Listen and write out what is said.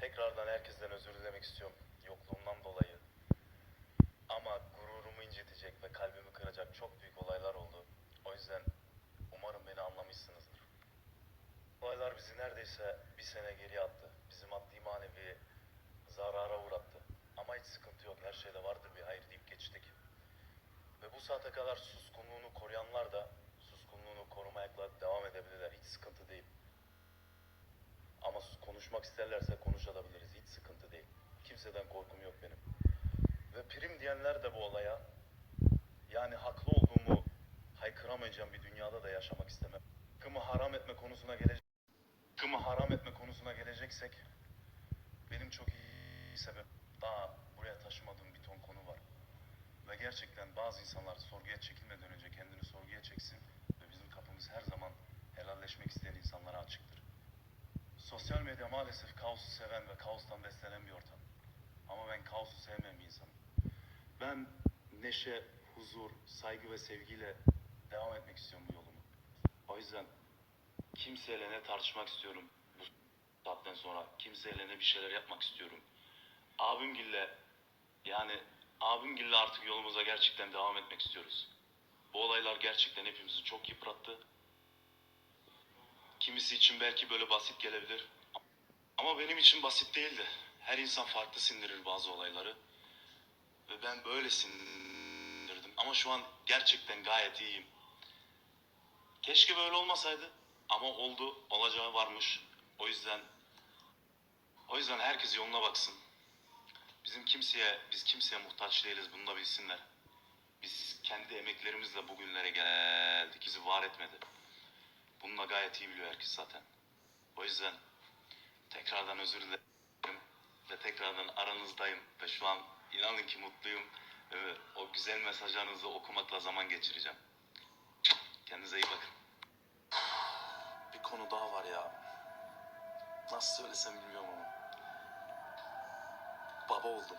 Tekrardan herkesten özür dilemek istiyorum yokluğumdan dolayı. Ama gururumu incitecek ve kalbimi kıracak çok büyük olaylar oldu. O yüzden umarım beni anlamışsınızdır. Olaylar bizi neredeyse bir sene geri attı. Bizi maddi manevi zarara uğrattı. Ama hiç sıkıntı yok. Her şeyde vardır bir hayır deyip geçtik. Ve bu saate kadar suskunluğunu koruyanlar da suskunluğunu korumayakla devam edebilirler. Hiç sıkıntı konuşmak isterlerse konuşabiliriz. Hiç sıkıntı değil. Kimseden korkum yok benim. Ve prim diyenler de bu olaya yani haklı olduğumu haykıramayacağım bir dünyada da yaşamak istemem. Hakkımı haram etme konusuna gelecek hakkımı haram etme konusuna geleceksek benim çok iyi sebep daha buraya taşımadığım bir ton konu var. Ve gerçekten bazı insanlar sorguya çekilmeden önce kendini sorguya çeksin ve bizim kapımız her zaman helalleşmek isteyen insanlara açıktır. Sosyal medya maalesef kaosu seven ve kaostan beslenen bir ortam. Ama ben kaosu sevmeyen bir insanım. Ben neşe, huzur, saygı ve sevgiyle devam etmek istiyorum bu yolumu. O yüzden kimseyle ne tartışmak istiyorum bu saatten sonra. Kimseyle ne bir şeyler yapmak istiyorum. Abimgille yani abimgille artık yolumuza gerçekten devam etmek istiyoruz. Bu olaylar gerçekten hepimizi çok yıprattı. Kimisi için belki böyle basit gelebilir. Ama benim için basit değildi. Her insan farklı sindirir bazı olayları. Ve ben böyle sindirdim. Ama şu an gerçekten gayet iyiyim. Keşke böyle olmasaydı. Ama oldu. Olacağı varmış. O yüzden o yüzden herkes yoluna baksın. Bizim kimseye, biz kimseye muhtaç değiliz. Bunu da bilsinler. Biz kendi emeklerimizle bugünlere geldik. Bizi var etmedi. Gayet iyi biliyor herkes zaten. O yüzden tekrardan özür dilerim. Ve tekrardan aranızdayım. Ve şu an inanın ki mutluyum. Ve o güzel mesajlarınızı okumakla zaman geçireceğim. Kendinize iyi bakın. Bir konu daha var ya. Nasıl söylesem bilmiyorum ama. Baba oldum.